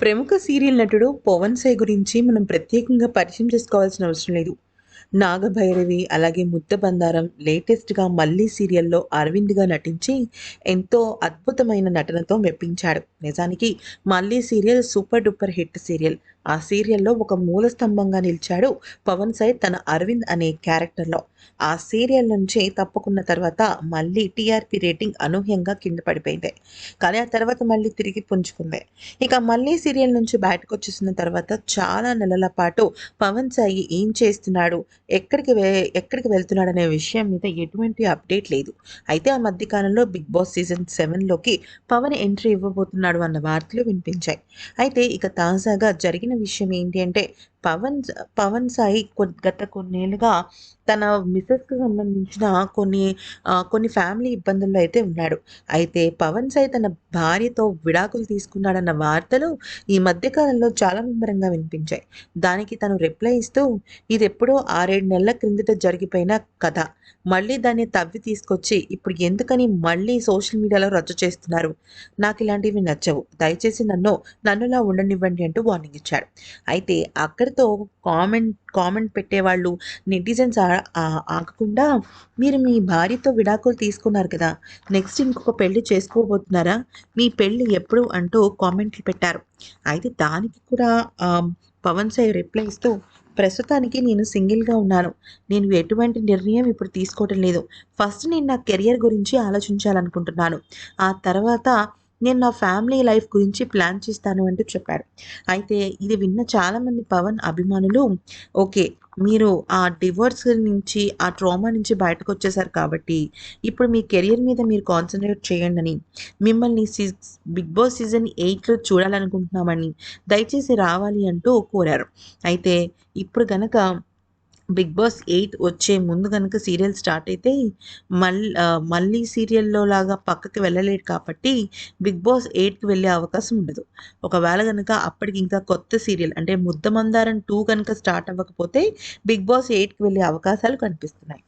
ప్రముఖ సీరియల్ నటుడు పవన్ సాయ్ గురించి మనం ప్రత్యేకంగా పరిచయం చేసుకోవాల్సిన అవసరం లేదు. నాగభైరవి అలాగే ముద్ద బందారం లేటెస్ట్గా మళ్ళీ సీరియల్లో అరవింద్గా నటించి ఎంతో అద్భుతమైన నటనతో మెప్పించాడు. నిజానికి మళ్ళీ serial super duper hit serial. ఆ సీరియల్లో ఒక మూల స్తంభంగా నిలిచాడు పవన్ సాయి తన అరవింద్ అనే క్యారెక్టర్లో. ఆ సీరియల్ నుంచి తప్పుకున్న తర్వాత మళ్ళీ టీఆర్పీ రేటింగ్ అనూహ్యంగా కింద పడిపోయింది. కానీ ఆ తర్వాత మళ్ళీ తిరిగి పుంజుకుంది. ఇక మళ్ళీ సీరియల్ నుంచి బయటకు వచ్చేసిన తర్వాత చాలా నెలల పాటు పవన్ సాయి ఏం చేస్తున్నాడు? ఎక్కడికి వె ఎక్కడికి వెళ్తున్నాడు అనే విషయం మీద ఎటువంటి అప్డేట్ లేదు. అయితే ఆ మధ్యకాలంలో బిగ్ బాస్ సీజన్ సెవెన్లోకి పవన్ ఎంట్రీ ఇవ్వబోతున్నాడు అన్న వార్తలు వినిపించాయి. అయితే ఇక తాజాగా జరిగిన విషయం ఏంటి అంటే పవన్ పవన్ సాయి గత కొన్నేళ్ళుగా తన మిస్సెస్కి సంబంధించిన కొన్ని కొన్ని ఫ్యామిలీ ఇబ్బందుల్లో అయితే ఉన్నాడు. అయితే పవన్ సాయి తన భార్యతో విడాకులు తీసుకున్నాడన్న వార్తలు ఈ మధ్యకాలంలో చాలా ముమ్మరంగా వినిపించాయి. దానికి తను రిప్లై ఇస్తూ ఇది ఎప్పుడో ఆరేడు నెలల క్రిందట జరిగిపోయిన కథ. మళ్ళీ దాన్ని తవ్వి తీసుకొచ్చి ఇప్పుడు ఎందుకని మళ్ళీ సోషల్ మీడియాలో రద్దు చేస్తున్నారు? నాకు ఇలాంటివి నచ్చవు. దయచేసి నన్ను నన్నులా ఉండనివ్వండి అంటూ వార్నింగ్ ఇచ్చాడు. అయితే అక్కడ ఎవరితో కామెంట్ కామెంట్ పెట్టేవాళ్ళు నెటిజన్స్ ఆగకుండా మీరు మీ భార్యతో విడాకులు తీసుకున్నారు కదా నెక్స్ట్ ఇంకొక పెళ్ళి చేసుకోబోతున్నారా? మీ పెళ్ళి ఎప్పుడు అంటూ కామెంట్లు పెట్టారు. అయితే దానికి కూడా పవన్ సాయి రిప్లై ఇస్తూ ప్రస్తుతానికి నేను సింగిల్గా ఉన్నాను. నేను ఎటువంటి నిర్ణయం ఇప్పుడు తీసుకోవటం లేదు. ఫస్ట్ నేను నా కెరియర్ గురించి ఆలోచించాలనుకుంటున్నాను. ఆ తర్వాత నేను నా ఫ్యామిలీ లైఫ్ గురించి ప్లాన్ చేస్తాను అంటూ చెప్పారు. అయితే ఇది విన్న చాలామంది పవన్ అభిమానులు ఓకే మీరు ఆ డివోర్స్ నుంచి ఆ ట్రామా నుంచి బయటకు వచ్చేసారు కాబట్టి ఇప్పుడు మీ కెరియర్ మీద మీరు కాన్సన్ట్రేట్ చేయండి అని మిమ్మల్ని సీ బిగ్ బాస్ సీజన్ ఎయిట్లో చూడాలనుకుంటున్నామని దయచేసి రావాలి అంటూ కోరారు. అయితే ఇప్పుడు గనక బిగ్ బాస్ ఎయిట్ వచ్చే ముందు కనుక సీరియల్ స్టార్ట్ అయితే మళ్ళీ మళ్ళీ సీరియల్లో లాగా పక్కకి వెళ్ళలేడు కాబట్టి బిగ్ బాస్ ఎయిట్కి వెళ్ళే అవకాశం ఉండదు. ఒకవేళ కనుక అప్పటికి ఇంకా కొత్త సీరియల్ అంటే ముద్దమందారం టూ కనుక స్టార్ట్ అవ్వకపోతే బిగ్ బాస్ ఎయిట్కి వెళ్ళే అవకాశాలు కనిపిస్తున్నాయి.